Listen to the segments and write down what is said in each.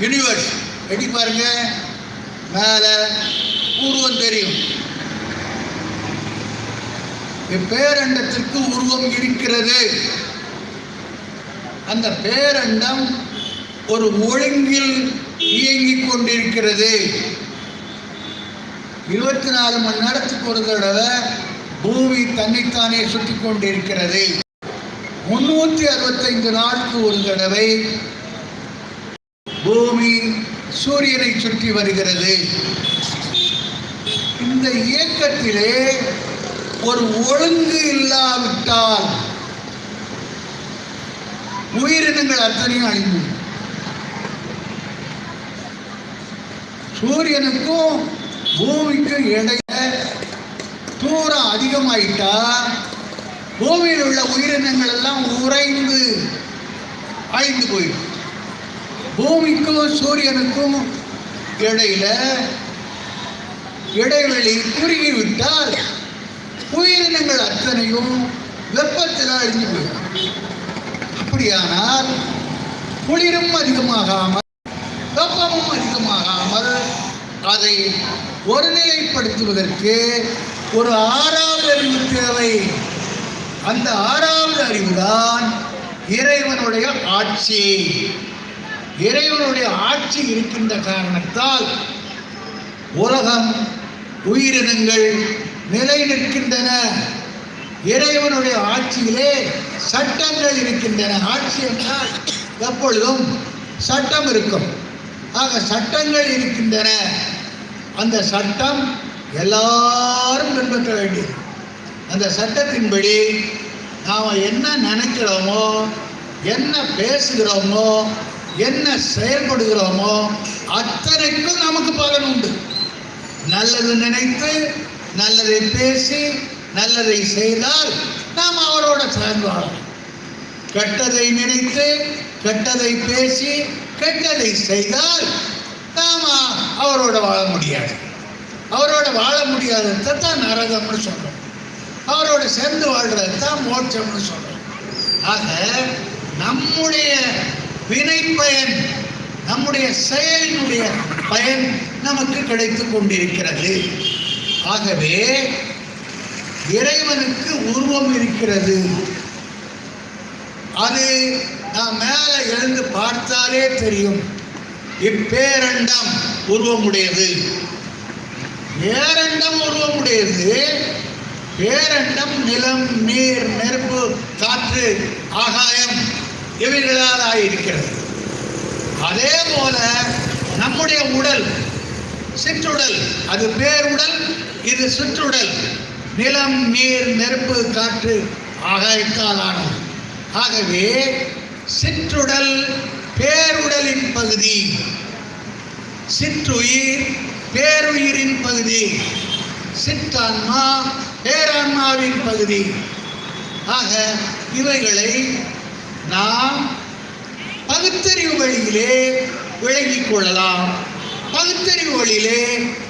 Universe eddy பாருங்க. மேலே உருவம் தெரியும். இப்பேரண்டத்திற்கு உருவம் இருக்கிறது. அந்த பேரண்டம் ஒரு ஒழுங்கில் இயங்கிக் கொண்டிருக்கிறது. இருபத்தி நாலு மணி நேரத்துக்கு ஒரு தடவை பூமி தன்னைத்தானே சுற்றி கொண்டிருக்கிறது. முன்னூற்றி அறுபத்தைந்து நாளுக்கு ஒரு தடவை பூமி சூரியனை சுற்றி வருகிறது. இந்த இயக்கத்திலே ஒரு ஒழுங்கு இல்லாவிட்டால் உயிரினங்கள் அத்தனையும் அழிந்து. சூரியனுக்கும் பூமிக்கும் இடையில தூரம் அதிகமாயிட்டா பூமியில் உள்ள உயிரினங்கள் எல்லாம் உறைந்து அழிந்து போயிடும். பூமிக்கும் சூரியனுக்கும் இடையில இடைவெளி குறுகிவிட்டால் உயிரினங்கள் அத்தனையும் வெப்பத்தில் அழிஞ்சு போயிடும். அப்படியானால் குளிரும் அதிகமாகாமல் வெப்பமும் அதிகமாகாமல் அதை ஒருநிலைப்படுத்துவதற்கு ஒரு ஆறாவது அறிவு தேவை. அந்த ஆறாவது அறிவுதான் இறைவனுடைய ஆட்சி. இறைவனுடைய ஆட்சி இருக்கின்ற காரணத்தால் உலகம் உயிரினங்கள் நிலை நிற்கின்றன. இறைவனுடைய ஆட்சியிலே சட்டங்கள் இருக்கின்றன. ஆட்சி என்றால் எப்பொழுதும் சட்டம் இருக்கும். ஆக சட்டங்கள் இருக்கின்றன. அந்த சட்டம் எல்லாரும் பின்பற்ற வேண்டியது. அந்த சட்டத்தின்படி நாம் என்ன நினைக்கிறோமோ என்ன பேசுகிறோமோ என்ன செயல்படுகிறோமோ அத்தனைக்கும் நமக்கு பலன் உண்டு. நல்லது நினைத்து நல்லதை பேசி நல்லதை செய்தால் நாம் அவரோட சேர்ந்து வாழலாம். கெட்டதை நினைத்து கெட்டதை பேசி கெட்டதை செய்தால் நாம் அவரோட வாழ முடியாது. அவரோட வாழ முடியாததை தான் நரகம்னு சொல்கிறோம் அவரோட சேர்ந்து வாழ்றது தான் மோட்சம்னு சொல்கிறோம் ஆக நம்முடைய வினை பயன் நம்முடைய செயலினுடைய பயன் நமக்கு கிடைத்து கொண்டிருக்கிறது. ஆகவே இறைவனுக்கு உருவம் இருக்கிறது. அது நான் மேலே எழுந்து பார்த்தாலே தெரியும். இப்பேரண்டம் உருவமுடையது. ஏரண்டம் உருவமுடையது. பேரண்டம் நிலம் நீர் நெருப்பு காற்று ஆகாயம். இவைகளால் ஆயிருக்கிறது. அதே போல நம்முடைய உடல் சிற்றுடல் அது பேருடல் இது சிற்றுடல். நிலம் நீர் நெருப்பு காற்று ஆகாயத்தால் ஆகவே சிற்றுடல் பேருடலின் பகுதி. சிற்றுயிர் பேருயிரின் பகுதி. சிற்றான்மா பேரான்மாவின் பகுதி. ஆக இவைகளை நாம் பகுத்தறிவு வழியிலே விளங்கிக் கொள்ளலாம். பகுத்தறிவு வழியிலே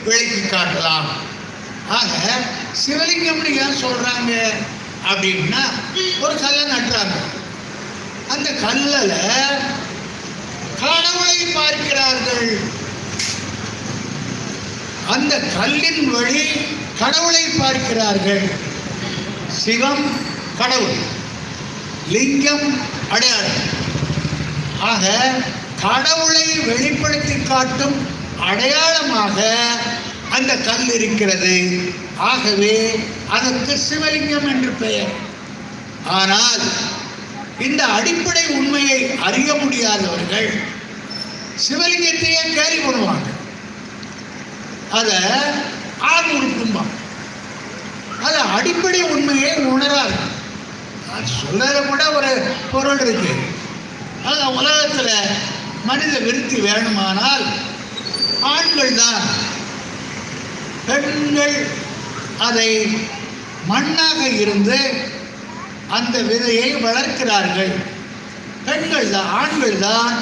விளக்கி காட்டலாம். ஆக சிவலிங்கம்னு ஏன் சொல்றாங்க? அப்படின்னா ஒரு கல்லை நட்டுறாங்க அந்த கல்லில் கடவுளை பார்க்கிறார்கள். அந்த கல்லின் வழி கடவுளை பார்க்கிறார்கள். சிவம் கடவுள் லிங்கம் அடையாளம் ஆக கடவுளை வெளிப்படுத்தி காட்டும் அடையாளமாக அந்த கல் இருக்கிறது. ஆகவே அதற்கு சிவலிங்கம் என்று பெயர். ஆனால் இந்த அடிப்படை உண்மையை அறிய முடியாதவர்கள் சிவலிங்கத்தையே கேரி பண்ணுவாங்க. அதை ஆண் உறுப்பும்பாங்க அது அடிப்படை உண்மையை உணராது. அது சொல்லல கூட ஒரு பொருள் இருக்கு. அது உலகத்தில் மனித விருத்தி வேணுமானால் ஆண்கள் தான். பெண்கள் அதை மண்ணாக இருந்து அந்த விதையை வளர்க்கிறார்கள். பெண்கள் தான் ஆண்கள் தான்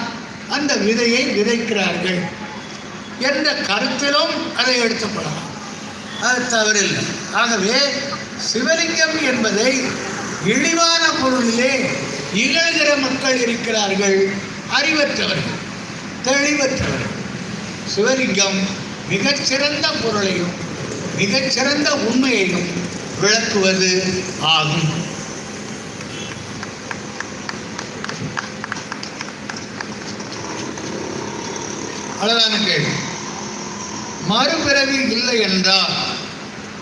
அந்த விதையை விதைக்கிறார்கள். என்ற கருத்திலும் அதை எடுத்துக்கொள்ளலாம் அது தவறில்லை. ஆகவே சிவலிங்கம் என்பதை இழிவான பொருளிலே இகழ்கிற மக்கள் இருக்கிறார்கள் அறிவற்றவர்கள் தெளிவற்றவர்கள். சிவலிங்கம் மிகச்சிறந்த பொருளையும் மிகச்சிறந்த உண்மையையும் விளக்குவது ஆகும். அழகான கேள்வி. மறுபிறவி இல்லை என்றால்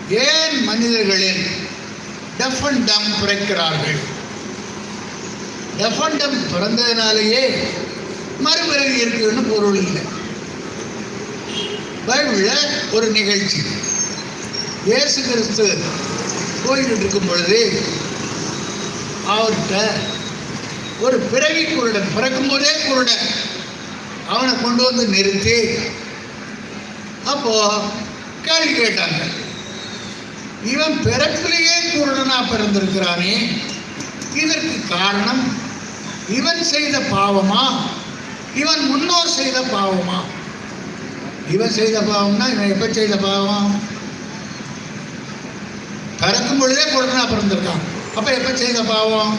ஏன் மனிதர்களில் டெஃப் அண்ட் டம் பிறக்கிறார்கள். டெஃப் அண்ட் டம் பிறந்ததுனாலேயே மறுபிறகு இருக்குன்னு பொருள் இல்லை. பைபிளில் ஒரு நிகழ்ச்சி. இயேசு கிறிஸ்து கோயிலில் இருக்கும் பொழுது அவர்கிட்ட ஒரு பிறவி குருடன் பிறக்கும்போதே குருடன் அவனை கொண்டு வந்து நிறுத்தி அப்போ கேள்வி கேட்டாங்க. இவன் பிறப்பிலேயே குருடனா பிறந்திருக்கிறானே. இதற்கு காரணம் இவன் செய்த பாவமா? இவன் முன்னோர் செய்த பாவமா? இவன் செய்த பாவம்னா இவன் எப்ப செய்த பாவம்? பிறக்கும் பொழுதே குருடனா பிறந்திருக்கான். அப்ப எப்ப செய்த பாவம்?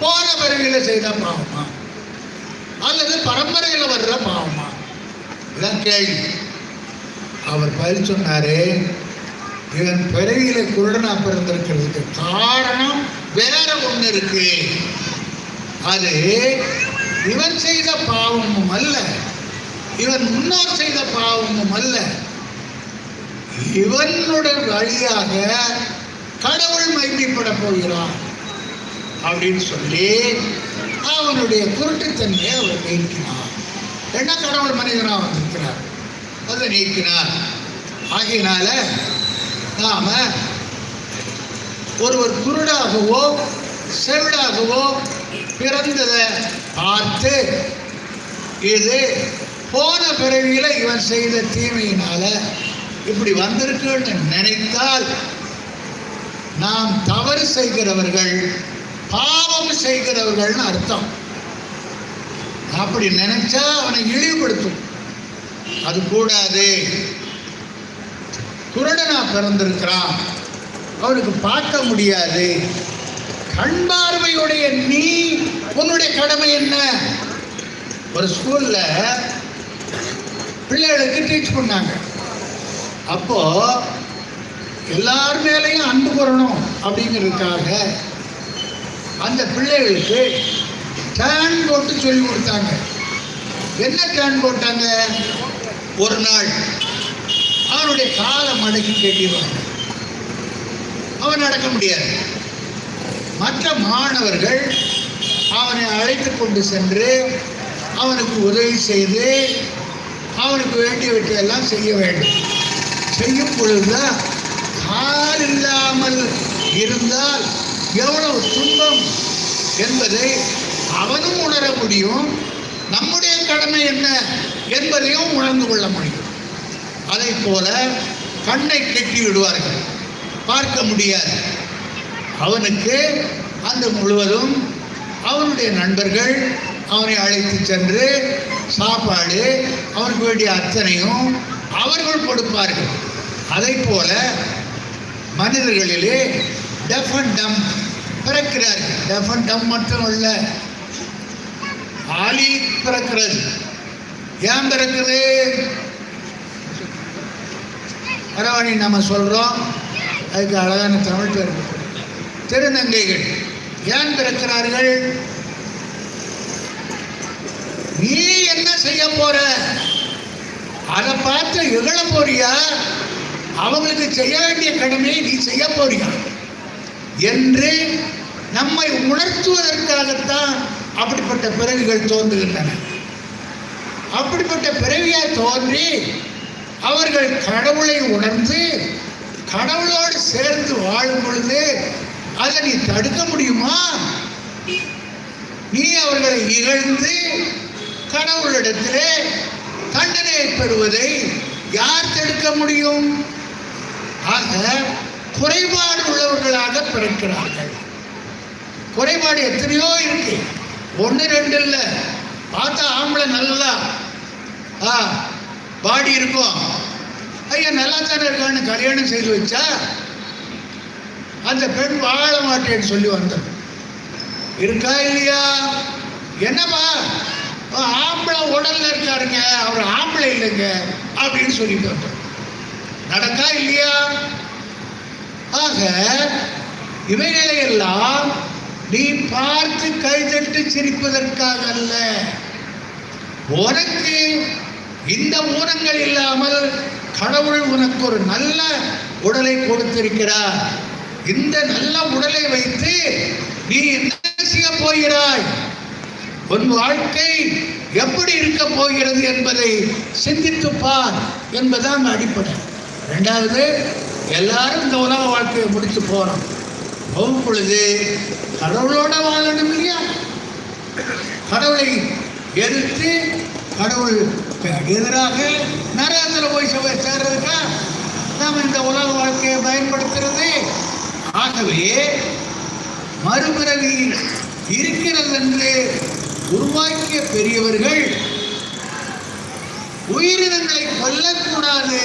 போன பிறவியில செய்த பாவமா? அல்லது பரம்பரையில் வர்ற பாவமா? இதான் கேள்வி. அவர் பதில் சொன்னாரு இவன் பிறவியில குருடனா பிறந்திருக்கிறதுக்கு காரணம் வேற ஒண்ணு இருக்கு. அது இவன் செய்த பாவமும் அல்ல. இவன் முன்னோர் செய்த பாவமும் அல்ல. இவனுடைய வழியாக கடவுள் மைமைப்பட போகிறான். அப்படின்னு சொல்லி அவனுடைய குருட்டுத்தன்மையை அவர் நீக்கினார். என்ன கடவுள் மனிதனாக வந்திருக்கிறார்? அதை நீக்கினார். ஆகையினால நாம ஒருவர் குருடாகவோ செவிடாகவோ பிறந்ததை பார்த்து இது போன பிறவியில் இவன் செய்த தீமையினால இப்படி வந்திருக்குன்னு நினைத்தால் நாம் தவறு செய்கிறவர்கள் பாவம் செய்கிறவர்கள்னு அர்த்தம். அப்படி நினைச்சா அவனை இழிவுபடுத்தும். அது கூடாது. குருடனா பிறந்திருக்கிறான். அவனுக்கு பார்க்க முடியாது. கண் பார்வையுடைய நீ உன்னுடைய கடமை என்ன? ஒரு ஸ்கூல்ல பிள்ளைகளுக்கு டீச் பண்ணாங்க. அப்போ எல்லார் மேலையும் அன்பு கூறணும் அப்படிங்கிறதுக்காக அந்த பிள்ளைகளுக்கு டேன் போட்டு சொல்லி கொடுத்தாங்க. என்ன டேன் போட்டாங்க? ஒரு நாள் அவனுடைய காலம் மடக்கி கட்டிடுவாங்க அவன் நடக்க முடியாது. மற்ற மாணவர்கள் அவனை அழைத்து கொண்டு சென்று அவனுக்கு உதவி செய்து அவனுக்கு வேண்டியவற்றையெல்லாம் செய்ய வேண்டும். செய்யும் பொழுதுதான் கால் இல்லாமல் இருந்தால் எவ்வளவு துன்பம் என்பதை அவனும் உணர முடியும். கடமை என்ன என்பதையும் உணர்ந்து கொள்ள முடியும். அதை போல கண்ணை கட்டி விடுவார்கள். பார்க்க முடியாது. அவனுக்கு அந்த முழுவதும் அவனுடைய நண்பர்கள் அவனை அழைத்து சென்று சாப்பாடு அவனுக்கு வேண்டிய அத்தனையும் அவர்கள் கொடுப்பார்கள். அதை போல மனிதர்களிலே டெஃபன் அண்ட் டம் பிறக்கிறார்கள். டெஃபன் அண்ட் டம் மட்டும் இல்லை ஆலி பிறக்கிறது. ஏன் பிறக்குது? அரவணி நம்ம சொல்கிறோம் அதுக்கு அழகான தமிழ் பேர் திருநங்கைகள் ஏன் பிறக்கிறார்கள்? நீ என்ன செய்ய போற? அதை பார்த்து இகழ போறியா? அவங்களுக்கு செய்ய வேண்டிய கடமையை நீ செய்ய போறியா? என்று நம்மை உணர்த்துவதற்காகத்தான் அப்படிப்பட்ட பிறவிகள் தோன்றுகின்றன. அப்படிப்பட்ட பிறவியாக தோன்றி அவர்கள் கடவுளை உணர்ந்து கடவுளோடு சேர்ந்து வாழும் பொழுது அதை நீ தடுக்க முடியுமா? நீ அவர்களை இகழ்ந்து கடவுளிடத்திலே தண்டனையை பெறுவதை யார் தடுக்க முடியும்? ஆக குறைபாடு உள்ளவர்களாக பிறக்கிறார்கள். குறைபாடு எத்தனையோ ஒன்று ரெண்டு இல்லை. பார்த்தா ஆம்பளை நல்லா ஆ பாடி இருக்கும். ஐயா நல்லா தானே இருக்கான்னு கல்யாணம் செய்து வச்சா? அந்த பெண் வாழ மாட்டேன்னு சொல்லி வந்தது. இருக்கா இல்லையா? என்னப்பா? ஆம்பளை உடல்ல இருக்காருங்க. அவர் ஆம்பளை இல்லைங்க. அப்படின்னு சொல்லிட்டு வந்தோம் நடக்கா இல்லையா? ஆக இவைகளை எல்லாம் நீ பார்த்து கைதட்டு சிரிப்பதற்காக அல்ல உனக்கு இந்த ஊனங்கள் இல்லாமல் கடவுள் உனக்கு ஒரு நல்ல உடலை கொடுத்திருக்கிறார். இந்த நல்ல உடலை வைத்து நீ என்ன செய்ய போகிறாய்? உன் வாழ்க்கை எப்படி இருக்க போகிறது என்பதை சிந்தித்து பார் என்பதுதான் அடிப்படை. ரெண்டாவது எல்லாரும் இந்த உலக வாழ்க்கையை முடித்து போறோம். பொழுது கடவுளோட வாழணும் இல்லையா? கடவுளை எதிர்த்து கடவுள் எதிராக நரகத்தில் போய் சேர்றதுக்கா நாம் இந்த உலக வாழ்க்கையை பயன்படுத்துறது? ஆகவே மறுபிறவி இருக்கிறது என்று உருவாக்கிய பெரியவர்கள் உயிரினங்களை கொல்லக்கூடாது